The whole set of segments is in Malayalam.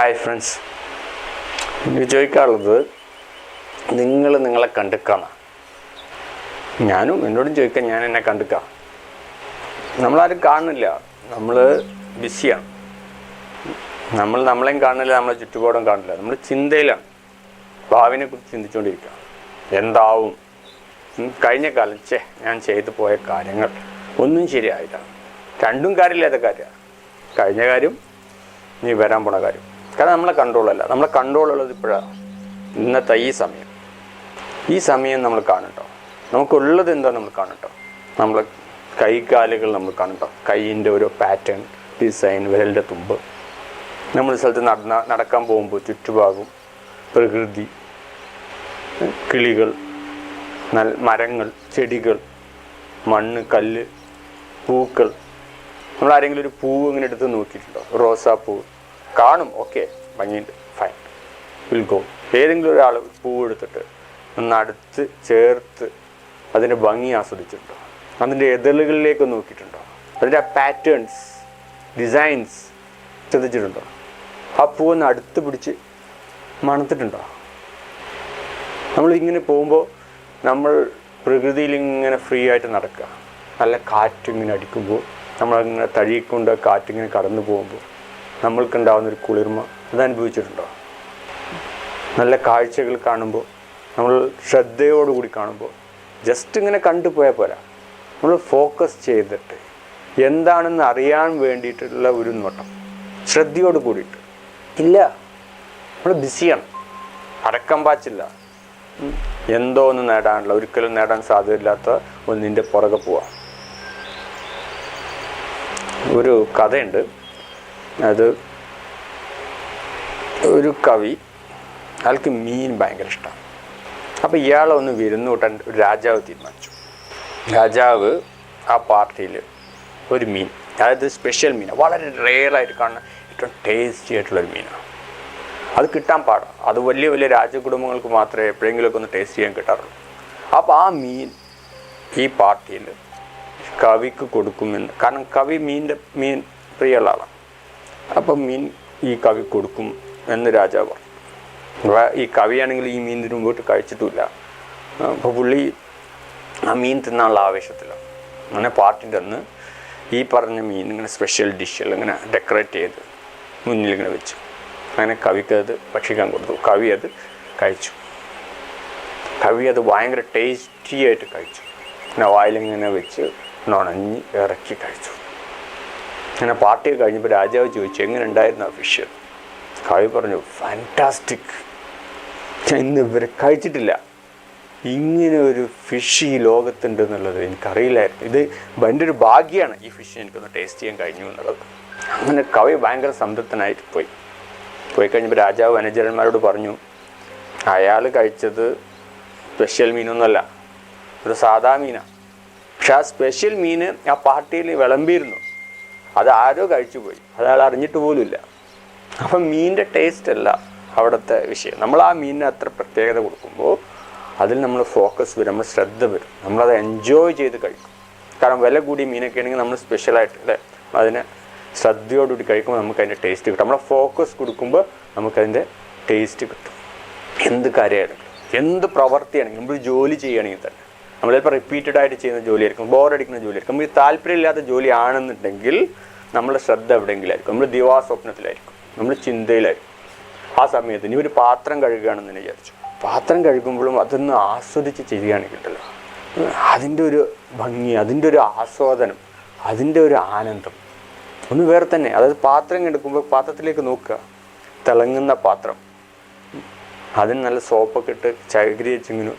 ഹായ് ഫ്രണ്ട്സ് എനിക്ക് ചോദിക്കാറുള്ളത് നിങ്ങൾ നിങ്ങളെ കണ്ടുക്കാന്ന ഞാനും എന്നോടും ചോദിക്കാം ഞാൻ എന്നെ കണ്ടുക്കാം നമ്മളാരും കാണുന്നില്ല. നമ്മൾ ബിസിയാണ്. നമ്മൾ നമ്മളെയും കാണുന്നില്ല നമ്മളെ ചുറ്റുപാടും കാണുന്നില്ല. നമ്മൾ ചിന്തയിലാണ്. ഭാവിനെ കുറിച്ച് ചിന്തിച്ചുകൊണ്ടിരിക്കുക എന്താവും? കഴിഞ്ഞ കാലം ചേ ഞാൻ ചെയ്തു പോയ കാര്യങ്ങൾ ഒന്നും ശരിയായില്ല. രണ്ടും കാര്യമില്ലാത്ത കാര്യമാണ്. കഴിഞ്ഞ കാര്യം നീ വരാൻ പോണ കാര്യം. കാരണം നമ്മളെ കൺട്രോളല്ല നമ്മളെ കൺട്രോൾ ഉള്ളത് ഇപ്പോഴാണ് ഇന്നത്തെ ഈ സമയം. ഈ സമയം നമ്മൾ കാണട്ടോ. നമുക്കുള്ളത് എന്താ നമ്മൾ കാണട്ടോ? നമ്മൾ കൈകാലുകൾ നമ്മൾ കാണട്ടോ. കൈയിന്റെ ഓരോ പാറ്റേൺ ഡിസൈൻ വിരലിന്റെ തുമ്പ്. നമ്മൾ സ്ഥലത്ത് നടന്ന നടക്കാൻ പോകുമ്പോൾ ചുറ്റുഭാഗം പ്രകൃതി കിളികൾ നൽ മരങ്ങൾ ചെടികൾ മണ്ണ് കല്ല് പൂക്കൾ. നമ്മൾ ആരെങ്കിലും ഒരു പൂവ് ഇങ്ങനെ എടുത്ത് നോക്കിയിട്ടുണ്ടോ? റോസാപ്പൂ. കാണും. ഓക്കെ ഭംഗിയുണ്ട്. ഫൈൻ വിൽ ഗോ ഏതെങ്കിലും ഒരാൾ പൂവ് എടുത്തിട്ട് ഒന്ന് അടുത്ത് ചേർത്ത് അതിന്റെ ഭംഗി ആസ്വദിച്ചിട്ടുണ്ടോ? അതിന്റെ എതിളുകളിലേക്ക് നോക്കിയിട്ടുണ്ടോ? അതിന്റെ ആ പാറ്റേൺസ് ഡിസൈൻസ് ശ്രദ്ധിച്ചിട്ടുണ്ടോ? ആ പൂവൊന്ന് അടുത്ത് പിടിച്ച് മണത്തിട്ടുണ്ടോ? നമ്മൾ ഇങ്ങനെ പോകുമ്പോൾ നമ്മൾ പ്രകൃതിയിൽ ഇങ്ങനെ ഫ്രീ ആയിട്ട് നടക്കുക. നല്ല കാറ്റിങ്ങനെ അടിക്കുമ്പോൾ നമ്മളങ്ങനെ തഴുകിക്കൊണ്ട് കാറ്റിങ്ങനെ കടന്നു പോകുമ്പോൾ നമ്മൾക്കുണ്ടാവുന്ന ഒരു കുളിർമ അത് അനുഭവിച്ചിട്ടുണ്ടോ നല്ല കാഴ്ചകൾ കാണുമ്പോൾ നമ്മൾ ശ്രദ്ധയോടുകൂടി കാണുമ്പോൾ ജസ്റ്റ് ഇങ്ങനെ കണ്ടുപോയാൽ പോരാ. നമ്മൾ ഫോക്കസ് ചെയ്തിട്ട് എന്താണെന്ന് അറിയാൻ വേണ്ടിയിട്ടുള്ള ഒരു നോട്ടം ശ്രദ്ധയോട് കൂടിയിട്ട് ഇല്ല. നമ്മൾ ബിസിയാണ് അടക്കം പാച്ചില്ല. എന്തോ ഒന്ന് നേടാനുള്ള ഒരിക്കലും നേടാൻ സാധ്യതയില്ലാത്ത ഒന്നിന്റെ പുറകെ പോവാം. ഒരു കഥയുണ്ട്. അത് ഒരു കവി അയാൾക്ക് മീൻ ഭയങ്കര ഇഷ്ടമാണ് അപ്പോൾ ഇയാളെ ഒന്ന് വിരുന്ന് കൂട്ടാൻ രാജാവ് തീരുമാനിച്ചു. രാജാവ് ആ പാർട്ടിയിൽ ഒരു മീൻ അതായത് സ്പെഷ്യൽ മീനാണ് വളരെ റെയറായിട്ട് കാണുന്ന ഏറ്റവും ടേസ്റ്റി ആയിട്ടുള്ളൊരു മീനാണ് അത് കിട്ടാൻ പാടാണ് അത് വലിയ വലിയ രാജകുടുംബങ്ങൾക്ക് മാത്രമേ എപ്പോഴെങ്കിലുമൊക്കെ ഒന്ന് ടേസ്റ്റ് ചെയ്യാൻ കിട്ടാറുള്ളൂ. അപ്പോൾ ആ മീൻ ഈ പാർട്ടിയിൽ കവിക്ക് കൊടുക്കുമെന്ന് കാരണം കവി മീനിന്റെ മീൻ പ്രിയമുള്ള ആളാണ്. അപ്പം മീൻ ഈ കവി കൊടുക്കും എന്ന് രാജാവ്. ഈ കവിയാണെങ്കിൽ ഈ മീൻ തിരുമ്പോട്ട് മുമ്പോട്ട് കഴിച്ചിട്ടുമില്ല. അപ്പോൾ പുള്ളി ആ മീൻ തിന്നാനുള്ള ആവേശത്തിലാണ് അങ്ങനെ പാർട്ടിന്റെ അന്ന് ഈ പറഞ്ഞ മീൻ ഇങ്ങനെ സ്പെഷ്യൽ ഡിഷുകൾ ഇങ്ങനെ ഡെക്കറേറ്റ് ചെയ്ത് മുന്നിൽ ഇങ്ങനെ വെച്ചു. അങ്ങനെ കവിക്ക് അത് ഭക്ഷിക്കാൻ കൊടുത്തു. കവി അത് കഴിച്ചു. കവി അത് ഭയങ്കര ടേസ്റ്റി ആയിട്ട് കഴിച്ചു. പിന്നെ വായിലിങ്ങനെ വെച്ച് നുണഞ്ഞ് ഇറക്കി കഴിച്ചു. അങ്ങനെ പാർട്ടി കഴിഞ്ഞപ്പോൾ രാജാവ് ചോദിച്ചു എങ്ങനെ ഉണ്ടായിരുന്നു ആ ഫിഷ് കവി പറഞ്ഞു ഫാന്റാസ്റ്റിക് ഇന്ന് ഇവരെ കഴിച്ചിട്ടില്ല. ഇങ്ങനെ ഒരു ഫിഷ് ഈ ലോകത്തുണ്ട് എന്നുള്ളത് എനിക്കറിയില്ലായിരുന്നു. ഇത് എന്റെ ഒരു ഭാഗ്യമാണ് ഈ ഫിഷ് എനിക്കൊന്ന് ടേസ്റ്റ് ചെയ്യാൻ കഴിഞ്ഞു എന്നുള്ളത്. അങ്ങനെ കവി ഭയങ്കര സംതൃപ്തനായിട്ട് പോയി. പോയി കഴിഞ്ഞപ്പോൾ രാജാവ് മാനേജർമാരോട് പറഞ്ഞു അയാൾ കഴിച്ചത് സ്പെഷ്യൽ മീനൊന്നുമല്ല ഒരു സാധാ മീനാണ് പക്ഷെ ആ സ്പെഷ്യൽ മീൻ ആ പാർട്ടിയിൽ വിളമ്പിയിരുന്നു. അത് ആരോ കഴിച്ചു പോയി അത് അയാൾ അറിഞ്ഞിട്ട് പോലുമില്ല. അപ്പം മീനിന്റെ ടേസ്റ്റ് അല്ല അവിടുത്തെ വിഷയം. നമ്മൾ ആ മീനിന് അത്ര പ്രത്യേകത കൊടുക്കുമ്പോൾ അതിൽ നമ്മൾ ഫോക്കസ് വരും നമ്മൾ ശ്രദ്ധ വരും. നമ്മളത് എൻജോയ് ചെയ്ത് കഴിക്കും. കാരണം വില കൂടിയ മീനൊക്കെ ആണെങ്കിൽ നമ്മൾ സ്പെഷ്യലായിട്ട് അല്ലേ? അതിന് ശ്രദ്ധയോടുകൂടി കഴിക്കുമ്പോൾ നമുക്ക് അതിന്റെ ടേസ്റ്റ് കിട്ടും. നമ്മളെ ഫോക്കസ് കൊടുക്കുമ്പോൾ നമുക്കതിന്റെ ടേസ്റ്റ് കിട്ടും. എന്ത് കാര്യമാണെങ്കിലും എന്ത് പ്രവർത്തിയാണെങ്കിലും നമ്മൾ ജോലി ചെയ്യുകയാണെങ്കിൽ തന്നെ നമ്മളിപ്പോൾ റിപ്പീറ്റഡ് ആയിട്ട് ചെയ്യുന്ന ജോലിയായിരിക്കും ബോറടിക്കുന്ന ജോലിയായിരിക്കും. നമുക്ക് താല്പര്യമില്ലാത്ത ജോലി ആണെന്നുണ്ടെങ്കിൽ നമ്മുടെ ശ്രദ്ധ എവിടെയെങ്കിലായിരിക്കും? നമ്മൾ ദിവാസ്വപ്നത്തിലായിരിക്കും നമ്മൾ ചിന്തയിലായിരിക്കും. ആ സമയത്ത് ഇനി ഒരു പാത്രം കഴുകുകയാണെന്ന് വിചാരിച്ചു. പാത്രം കഴുകുമ്പോഴും അതൊന്ന് ആസ്വദിച്ച് ചെയ്യുകയാണെങ്കിൽ ഉണ്ടല്ലോ അതിന്റെ ഒരു ഭംഗി അതിന്റെ ഒരു ആസ്വാദനം അതിന്റെ ഒരു ആനന്ദം. ഒന്ന് വേറെ തന്നെ അതായത് പാത്രം എടുക്കുമ്പോൾ പാത്രത്തിലേക്ക് നോക്കുക. തിളങ്ങുന്ന പാത്രം. അതിന് നല്ല സോപ്പൊക്കെ ഇട്ട് ചകിരി വെച്ചിങ്ങനെ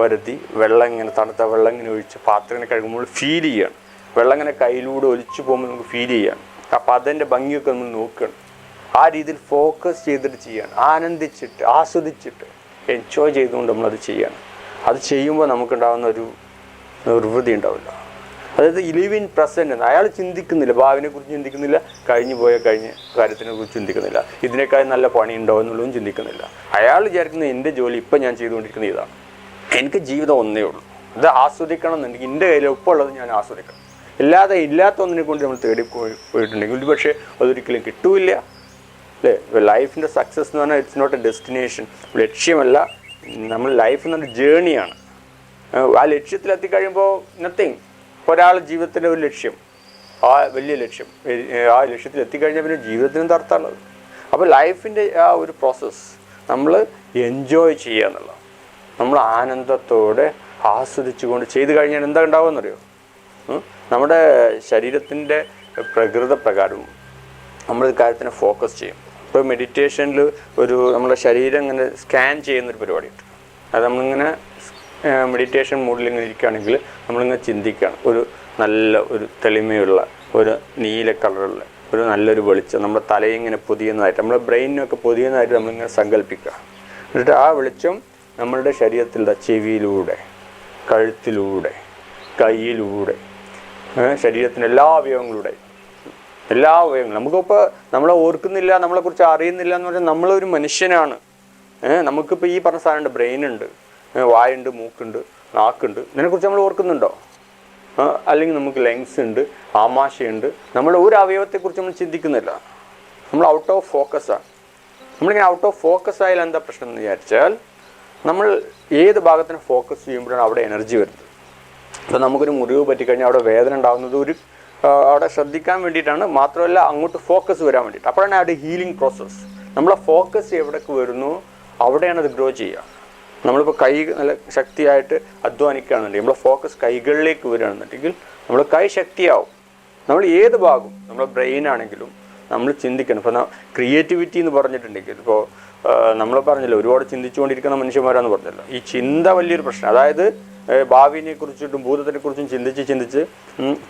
വരുത്തി വെള്ളം ഇങ്ങനെ തണുത്ത വെള്ളം ഇങ്ങനെ ഒഴിച്ച് പാത്രം ഇങ്ങനെ കഴുകുമ്പോൾ ഫീൽ ചെയ്യണം. വെള്ളം ഇങ്ങനെ കയ്യിലൂടെ ഒലിച്ചു പോകുമ്പോൾ നമുക്ക് ഫീൽ ചെയ്യണം. അപ്പം അതിന്റെ ഭംഗിയൊക്കെ നമ്മൾ നോക്കണം. ആ രീതിയിൽ ഫോക്കസ് ചെയ്തിട്ട് ചെയ്യണം. ആനന്ദിച്ചിട്ട് ആസ്വദിച്ചിട്ട് എൻജോയ് ചെയ്തുകൊണ്ട് നമ്മളത് ചെയ്യണം. അത് ചെയ്യുമ്പോൾ നമുക്കുണ്ടാകുന്ന ഒരു നിർവൃതി ഉണ്ടാവില്ല. അതായത് ഇലിവിൻ പ്രസന്റ് അയാൾ ചിന്തിക്കുന്നില്ല. ഭാവിനെ കുറിച്ച് ചിന്തിക്കുന്നില്ല. കഴിഞ്ഞു പോയ കഴിഞ്ഞ കാര്യത്തിനെ കുറിച്ച് ചിന്തിക്കുന്നില്ല. ഇതിനേക്കാൾ നല്ല പണി ഉണ്ടോ എന്നുള്ളതും ചിന്തിക്കുന്നില്ല. അയാൾ വിചാരിക്കുന്ന എന്റെ ജോലി ഇപ്പം ഞാൻ ചെയ്തുകൊണ്ടിരിക്കുന്ന ഇതാണ്. എനിക്ക് ജീവിതം ഒന്നേ ഉള്ളൂ. അത് ആസ്വദിക്കണം എന്നുണ്ടെങ്കിൽ എന്റെ കയ്യിൽ ഒപ്പമുള്ളത് ഞാൻ ആസ്വദിക്കണം. ഇല്ലാതെ ഇല്ലാത്ത ഒന്നിനെ കൊണ്ട് നമ്മൾ തേടി പോയി പോയിട്ടുണ്ടെങ്കിൽ പക്ഷേ അതൊരിക്കലും കിട്ടൂല്ല. അല്ലേ? ലൈഫിന്റെ സക്സസ് എന്ന് പറഞ്ഞാൽ ഇറ്റ്സ് നോട്ട് എ ഡെസ്റ്റിനേഷൻ ലക്ഷ്യമല്ല. നമ്മൾ ലൈഫ് എന്ന് പറഞ്ഞ ജേണിയാണ് ആ ലക്ഷ്യത്തിലെത്തിക്കഴിയുമ്പോൾ നത്തിങ് ഒരാൾ ജീവിതത്തിന്റെ ഒരു ലക്ഷ്യം. ആ വലിയ ലക്ഷ്യം. ആ ലക്ഷ്യത്തിൽ എത്തിക്കഴിഞ്ഞാൽ പിന്നെ ജീവിതത്തിനും തർത്താനുള്ളത് അപ്പോൾ ലൈഫിന്റെ ആ ഒരു പ്രോസസ്സ് നമ്മൾ എൻജോയ് ചെയ്യുക എന്നുള്ളത് നമ്മൾ ആനന്ദത്തോടെ ആസ്വദിച്ചുകൊണ്ട് ചെയ്തു കഴിഞ്ഞാൽ എന്താ ഉണ്ടാവുമെന്നറിയോ? നമ്മുടെ ശരീരത്തിന്റെ പ്രകൃത പ്രകാരവും നമ്മൾ ഈ കാര്യത്തിനെ ഫോക്കസ് ചെയ്യും. ഇപ്പോൾ മെഡിറ്റേഷനിൽ ഒരു നമ്മുടെ ശരീരം ഇങ്ങനെ സ്കാൻ ചെയ്യുന്നൊരു പരിപാടിയുണ്ട്. അത് നമ്മളിങ്ങനെ മെഡിറ്റേഷൻ മൂഡിൽ ഇങ്ങനെ ഇരിക്കുകയാണെങ്കിൽ നമ്മളിങ്ങനെ ചിന്തിക്കുകയാണ്. ഒരു നല്ല ഒരു തെളിമയുള്ള ഒരു നീല കളറുള്ള ഒരു നല്ലൊരു വെളിച്ചം. നമ്മുടെ തലയിങ്ങനെ പൊതിയുന്നതായിട്ട് നമ്മുടെ ബ്രെയിനൊക്കെ പൊതിയുന്നതായിട്ട് നമ്മളിങ്ങനെ സങ്കല്പിക്കുക. എന്നിട്ട് ആ വെളിച്ചം നമ്മളുടെ ശരീരത്തിലുള്ള ചെവിയിലൂടെ കഴുത്തിലൂടെ കയ്യിലൂടെ ശരീരത്തിന്റെ എല്ലാ അവയവങ്ങളുടെ എല്ലാ അവയവങ്ങളും നമുക്കിപ്പോൾ നമ്മളെ ഓർക്കുന്നില്ല നമ്മളെക്കുറിച്ച് അറിയുന്നില്ല എന്ന് പറഞ്ഞാൽ നമ്മളൊരു മനുഷ്യനാണ്. നമുക്കിപ്പോൾ ഈ പറഞ്ഞ സാധനമുണ്ട് ഏഹ് വായുണ്ട് മൂക്കുണ്ട് നാക്കുണ്ട്. ഇതിനെക്കുറിച്ച് നമ്മൾ ഓർക്കുന്നുണ്ടോ? അല്ലെങ്കിൽ നമുക്ക് ലെങ്സ് ഉണ്ട് ആമാശയുണ്ട്. നമ്മൾ ഒരു അവയവത്തെക്കുറിച്ച് നമ്മൾ ചിന്തിക്കുന്നില്ല. നമ്മൾ ഔട്ട് ഓഫ് ഫോക്കസാണ് നമ്മളിങ്ങനെ ഔട്ട് ഓഫ് ഫോക്കസ് ആയാൽ എന്താ പ്രശ്നം എന്ന് വിചാരിച്ചാൽ നമ്മൾ ഏത് ഭാഗത്തിന് ഫോക്കസ് ചെയ്യുമ്പോഴാണ് അവിടെ എനർജി വരുന്നത്. ഇപ്പം നമുക്കൊരു മുറിവ് പറ്റിക്കഴിഞ്ഞാൽ അവിടെ വേദന ഉണ്ടാകുന്നത് ഒരു അവിടെ ശ്രദ്ധിക്കാൻ വേണ്ടിയിട്ടാണ്. മാത്രമല്ല അങ്ങോട്ട് ഫോക്കസ് വരാൻ വേണ്ടിയിട്ട്. അപ്പോഴാണ് അവിടെ ഹീലിംഗ് പ്രോസസ്സ് നമ്മളെ ഫോക്കസ് എവിടേക്ക് വരുന്നു അവിടെയാണ് അത് ഗ്രോ ചെയ്യുക. നമ്മളിപ്പോൾ കൈ നല്ല ശക്തിയായിട്ട് അധ്വാനിക്കുകയാണെന്നുണ്ടെങ്കിൽ നമ്മളെ ഫോക്കസ് കൈകളിലേക്ക് വരികയാണെന്നുണ്ടെങ്കിൽ നമ്മൾ കൈ ശക്തിയാവും. നമ്മൾ ഏത് ഭാഗവും നമ്മുടെ ബ്രെയിൻ ആണെങ്കിലും നമ്മൾ ചിന്തിക്കണം. ഇപ്പോൾ ക്രിയേറ്റിവിറ്റി എന്ന് പറഞ്ഞിട്ടുണ്ടെങ്കിൽ ഇപ്പോൾ നമ്മൾ പറഞ്ഞല്ലോ ഒരുപാട് ചിന്തിച്ചുകൊണ്ടിരിക്കുന്ന മനുഷ്യന്മാരാന്ന് പറഞ്ഞല്ലോ. ഈ ചിന്ത വലിയൊരു പ്രശ്നം. അതായത് ഭാവിനെ കുറിച്ചിട്ടും ഭൂതത്തിനെ കുറിച്ചും ചിന്തിച്ച് ചിന്തിച്ച്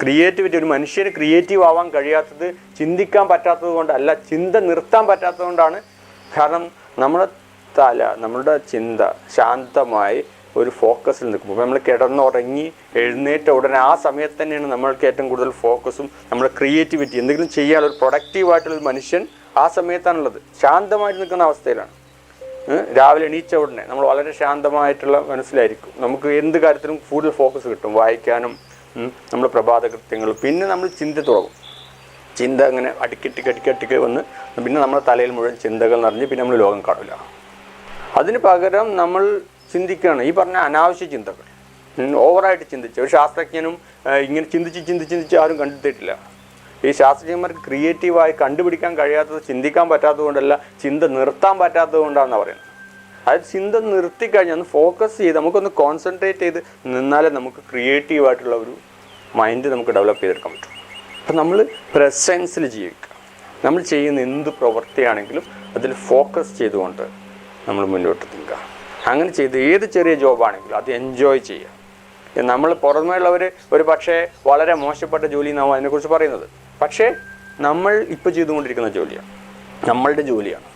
ക്രിയേറ്റിവിറ്റി ഒരു മനുഷ്യന് ക്രിയേറ്റീവ് ആവാൻ കഴിയാത്തത് ചിന്തിക്കാൻ പറ്റാത്തത് കൊണ്ടല്ല ചിന്ത നിർത്താൻ പറ്റാത്തത് കൊണ്ടാണ്. കാരണം നമ്മുടെ തല നമ്മളുടെ ചിന്ത ശാന്തമായി ഒരു ഫോക്കസിൽ നിൽക്കുമ്പോൾ നമ്മൾ കിടന്നുറങ്ങി എഴുന്നേറ്റ ഉടനെ ആ സമയത്ത് തന്നെയാണ് നമ്മൾക്ക് ഏറ്റവും കൂടുതൽ ഫോക്കസും നമ്മുടെ ക്രിയേറ്റിവിറ്റി എന്തെങ്കിലും ചെയ്യാൻ ഒരു പ്രൊഡക്റ്റീവായിട്ടുള്ള മനുഷ്യൻ ആ സമയത്താണുള്ളത്. ശാന്തമായിട്ട് നിൽക്കുന്ന അവസ്ഥയിലാണ്. രാവിലെ എണീച്ച ഉടനെ നമ്മൾ വളരെ ശാന്തമായിട്ടുള്ള മനസ്സിലായിരിക്കും. നമുക്ക് എന്ത് കാര്യത്തിലും കൂടുതൽ ഫോക്കസ് കിട്ടും. വായിക്കാനും നമ്മൾ പ്രഭാത കൃത്യങ്ങൾ പിന്നെ നമ്മൾ ചിന്ത തുടങ്ങും. ചിന്ത അങ്ങനെ അടിക്കട്ടിക്ക് അടിക്കട്ടിക്ക് വന്ന് പിന്നെ നമ്മുടെ തലയിൽ മുഴുവൻ ചിന്തകൾ നിറഞ്ഞ് പിന്നെ നമ്മൾ ലോകം കാണില്ല അതിന് പകരം നമ്മൾ ചിന്തിക്കുകയാണ്. ഈ പറഞ്ഞ അനാവശ്യ ചിന്തകൾ. ഓവറായിട്ട് ചിന്തിച്ച്. ഒരു ശാസ്ത്രജ്ഞനും ഇങ്ങനെ ചിന്തിച്ച് ചിന്തിച്ച് ചിന്തിച്ച് ആരും കണ്ടെത്തിയിട്ടില്ല ഈ ശാസ്ത്രജ്ഞന്മാർക്ക് ക്രിയേറ്റീവായി കണ്ടുപിടിക്കാൻ കഴിയാത്തത് ചിന്തിക്കാൻ പറ്റാത്തത് കൊണ്ടല്ല ചിന്ത നിർത്താൻ പറ്റാത്തത് കൊണ്ടാണെന്ന് പറയുന്നത്. അതായത് ചിന്ത നിർത്തിക്കഴിഞ്ഞാൽ ഒന്ന് ഫോക്കസ് ചെയ്ത് നമുക്കൊന്ന് കോൺസെൻട്രേറ്റ് ചെയ്ത് നിന്നാലേ നമുക്ക് ക്രിയേറ്റീവായിട്ടുള്ള ഒരു മൈൻഡ് നമുക്ക് ഡെവലപ്പ് ചെയ്തെടുക്കാൻ പറ്റും. അപ്പം നമ്മൾ പ്രസൻസിൽ ജീവിക്കുക. നമ്മൾ ചെയ്യുന്ന എന്ത് പ്രവൃത്തിയാണെങ്കിലും അതിൽ ഫോക്കസ് ചെയ്തുകൊണ്ട് നമ്മൾ മുന്നോട്ട് നിൽക്കുക അങ്ങനെ ചെയ്ത് ഏത് ചെറിയ ജോബാണെങ്കിലും അത് എൻജോയ് ചെയ്യുക. നമ്മൾ പുറമേയുള്ളവർ ഒരു പക്ഷേ വളരെ മോശപ്പെട്ട ജോലി എന്നാവും അതിനെക്കുറിച്ച് പറയുന്നത്. പക്ഷേ നമ്മൾ ഇപ്പോൾ ചെയ്തുകൊണ്ടിരിക്കുന്ന ജോലിയാണ് നമ്മളുടെ ജോലിയാണ്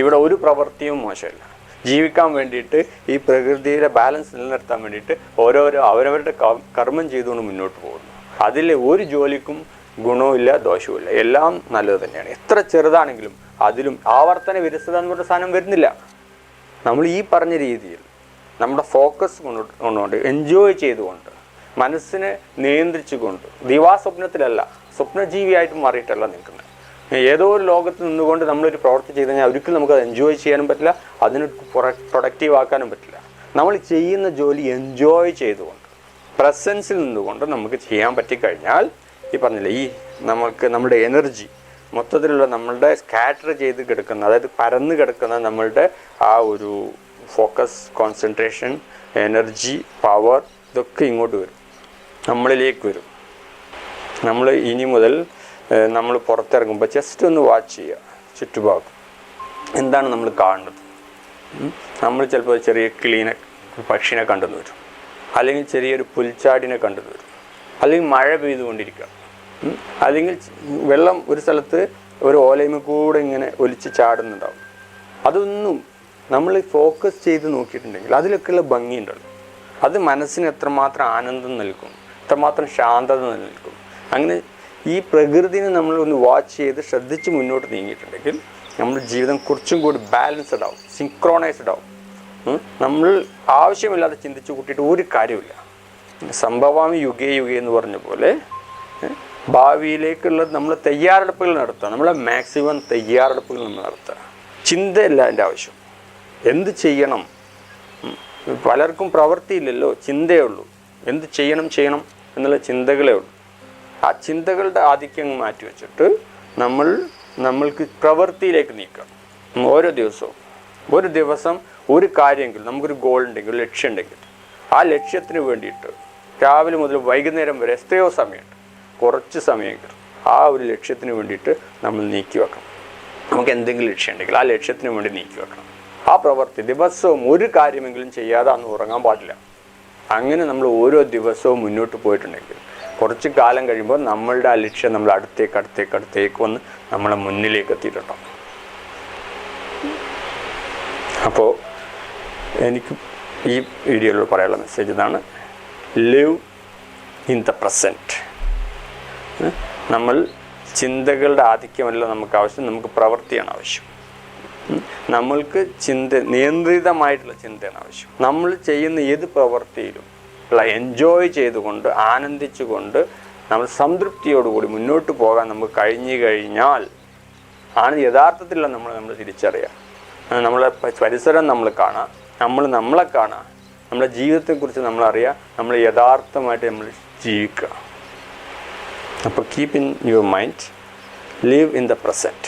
ഇവിടെ ഒരു പ്രവൃത്തിയും മോശമല്ല. ജീവിക്കാൻ വേണ്ടിയിട്ട് ഈ പ്രകൃതിയുടെ ബാലൻസ് നിലനിർത്താൻ വേണ്ടിയിട്ട് ഓരോരോ അവരവരുടെ കർമ്മം ചെയ്തുകൊണ്ട് മുന്നോട്ട് പോകുന്നു. അതിൽ ഒരു ജോലിക്കും ഗുണവുമില്ല ദോഷവുമില്ല. എല്ലാം നല്ലത് തന്നെയാണ്. എത്ര ചെറുതാണെങ്കിലും അതിലും ആവർത്തന വിരസത എന്ന് പറഞ്ഞ സാധനം വരുന്നില്ല. നമ്മൾ ഈ പറഞ്ഞ രീതിയിൽ നമ്മുടെ ഫോക്കസ് കൊണ്ടു കൊണ്ടുകൊണ്ട് എൻജോയ് ചെയ്തുകൊണ്ട് മനസ്സിനെ നിയന്ത്രിച്ചുകൊണ്ട് ദിവാസ്വപ്നത്തിലല്ല സ്വപ്നജീവിയായിട്ട് മാറിയിട്ടല്ല നിൽക്കുന്നത്. ഏതോ ഒരു ലോകത്ത് നിന്നുകൊണ്ട് നമ്മളൊരു പ്രവർത്തി ചെയ്ത് കഴിഞ്ഞാൽ ഒരിക്കലും നമുക്കത് എൻജോയ് ചെയ്യാനും പറ്റില്ല അതിന് പ്രൊഡക്റ്റീവ് ആക്കാനും പറ്റില്ല. നമ്മൾ ചെയ്യുന്ന ജോലി എൻജോയ് ചെയ്തുകൊണ്ട് പ്രസൻസിൽ നിന്നുകൊണ്ട് നമുക്ക് ചെയ്യാൻ പറ്റിക്കഴിഞ്ഞാൽ ഈ പറഞ്ഞില്ലേ ഈ നമുക്ക് നമ്മുടെ എനർജി മൊത്തത്തിലുള്ള നമ്മളുടെ സ്കാറ്റർ ചെയ്ത് കിടക്കുന്ന അതായത് പരന്ന് കിടക്കുന്ന നമ്മളുടെ ആ ഒരു ഫോക്കസ് കോൺസെൻട്രേഷൻ എനർജി പവർ ഇതൊക്കെ ഇങ്ങോട്ട് വരും. നമ്മളിലേക്ക് വരും. നമ്മൾ ഇനി മുതൽ നമ്മൾ പുറത്തിറങ്ങുമ്പോൾ ജസ്റ്റ് ഒന്ന് വാച്ച് ചെയ്യുക ചുറ്റുഭാഗം. എന്താണ് നമ്മൾ കാണുന്നത്? നമ്മൾ ചിലപ്പോൾ ചെറിയ ക്ലീനെ പക്ഷിനെ കണ്ടെന്ന് വരും അല്ലെങ്കിൽ ചെറിയൊരു പുൽച്ചാടിനെ കണ്ടെന്ന് വരും അല്ലെങ്കിൽ മഴ പെയ്തുകൊണ്ടിരിക്കുക. അല്ലെങ്കിൽ വെള്ളം ഒരു സ്ഥലത്ത് ഒരു ഓലയിമ കൂടെ ഇങ്ങനെ ഒലിച്ച് ചാടുന്നുണ്ടാവും. അതൊന്നും നമ്മൾ ഫോക്കസ് ചെയ്ത് നോക്കിയിട്ടുണ്ടെങ്കിൽ അതിലൊക്കെയുള്ള ഭംഗിയുണ്ടല്ലോ. അത് മനസ്സിന് എത്രമാത്രം ആനന്ദം നൽകും. എത്രമാത്രം ശാന്തത നിലനിൽക്കും. അങ്ങനെ ഈ പ്രകൃതിനെ നമ്മൾ ഒന്ന് വാച്ച് ചെയ്ത് ശ്രദ്ധിച്ച് മുന്നോട്ട് നീങ്ങിയിട്ടുണ്ടെങ്കിൽ നമ്മുടെ ജീവിതം കുറച്ചും കൂടി ബാലൻസ്ഡ് ആവും സിങ്ക്രോണൈസ്ഡ് ആവും. നമ്മൾ ആവശ്യമില്ലാതെ ചിന്തിച്ചു കൂട്ടിയിട്ട് ഒരു കാര്യമില്ല സംഭവാമി യുഗേ യുഗേ എന്ന് പറഞ്ഞ പോലെ ഭാവിയിലേക്കുള്ള നമ്മൾ തയ്യാറെടുപ്പുകൾ നടത്തുക നമ്മളെ മാക്സിമം തയ്യാറെടുപ്പുകൾ നമ്മൾ നടത്തുക. ചിന്തയല്ല എന്റെ ആവശ്യം. എന്ത് ചെയ്യണം? പലർക്കും പ്രവൃത്തിയില്ലല്ലോ ചിന്തയേ ഉള്ളൂ. എന്ത് ചെയ്യണം ചെയ്യണം എന്നുള്ള ചിന്തകളേ ഉള്ളൂ. ആ ചിന്തകളുടെ ആധിക്യം മാറ്റി വെച്ചിട്ട് നമ്മൾ നമ്മൾക്ക് പ്രവൃത്തിയിലേക്ക് നീക്കണം ഓരോ ദിവസവും. ഒരു ദിവസം ഒരു കാര്യമെങ്കിലും നമുക്കൊരു ഗോൾ ഉണ്ടെങ്കിൽ ഒരു ലക്ഷ്യം ഉണ്ടെങ്കിൽ ആ ലക്ഷ്യത്തിന് വേണ്ടിയിട്ട് രാവിലെ മുതൽ വൈകുന്നേരം വരെ എത്രയോ സമയമുണ്ട് കുറച്ച് സമയമെങ്കിലും ആ ഒരു ലക്ഷ്യത്തിന് വേണ്ടിയിട്ട് നമ്മൾ നീക്കി വെക്കണം. നമുക്ക് എന്തെങ്കിലും ലക്ഷ്യമുണ്ടെങ്കിൽ ആ ലക്ഷ്യത്തിന് വേണ്ടി നീക്കി വെക്കണം. ആ പ്രവൃത്തി ദിവസവും ഒരു കാര്യമെങ്കിലും ചെയ്യാതെ അന്ന് ഉറങ്ങാൻ പാടില്ല. അങ്ങനെ നമ്മൾ ഓരോ ദിവസവും മുന്നോട്ട് പോയിട്ടുണ്ടെങ്കിൽ കുറച്ച് കാലം കഴിയുമ്പോൾ നമ്മളുടെ ആ ലക്ഷ്യം നമ്മൾ അടുത്തേക്ക് അടുത്തേക്ക് അടുത്തേക്ക് വന്ന് നമ്മളെ മുന്നിലേക്ക് എത്തിയിട്ടുണ്ടാവും അപ്പോൾ എനിക്ക് ഈ വീഡിയോയിൽ പറയാനുള്ള മെസ്സേജ് ഇതാണ് ലിവ് ഇൻ ദ പ്രസന്റ് നമ്മൾ ചിന്തകളുടെ ആധിക്യമല്ല നമുക്ക് ആവശ്യം നമുക്ക് പ്രവൃത്തിയാണ് ആവശ്യം. നമ്മൾക്ക് ചിന്ത നിയന്ത്രിതമായിട്ടുള്ള ചിന്തയാണ് ആവശ്യം. നമ്മൾ ചെയ്യുന്ന ഏത് പ്രവൃത്തിയിലും എൻജോയ് ചെയ്തുകൊണ്ട് ആനന്ദിച്ചുകൊണ്ട് നമ്മൾ സംതൃപ്തിയോടുകൂടി മുന്നോട്ട് പോകാൻ നമുക്ക് കഴിഞ്ഞു കഴിഞ്ഞാൽ ആണ് യഥാർത്ഥത്തിലുള്ള നമ്മൾ നമ്മൾ തിരിച്ചറിയുക. നമ്മളെ പരിസരം നമ്മൾ കാണാം നമ്മൾ നമ്മളെ കാണാം നമ്മുടെ ജീവിതത്തെക്കുറിച്ച് നമ്മൾ അറിയുക നമ്മൾ യഥാർത്ഥമായിട്ട് നമ്മൾ ജീവിക്കുക. അപ്പോൾ keep in your mind leave in the present.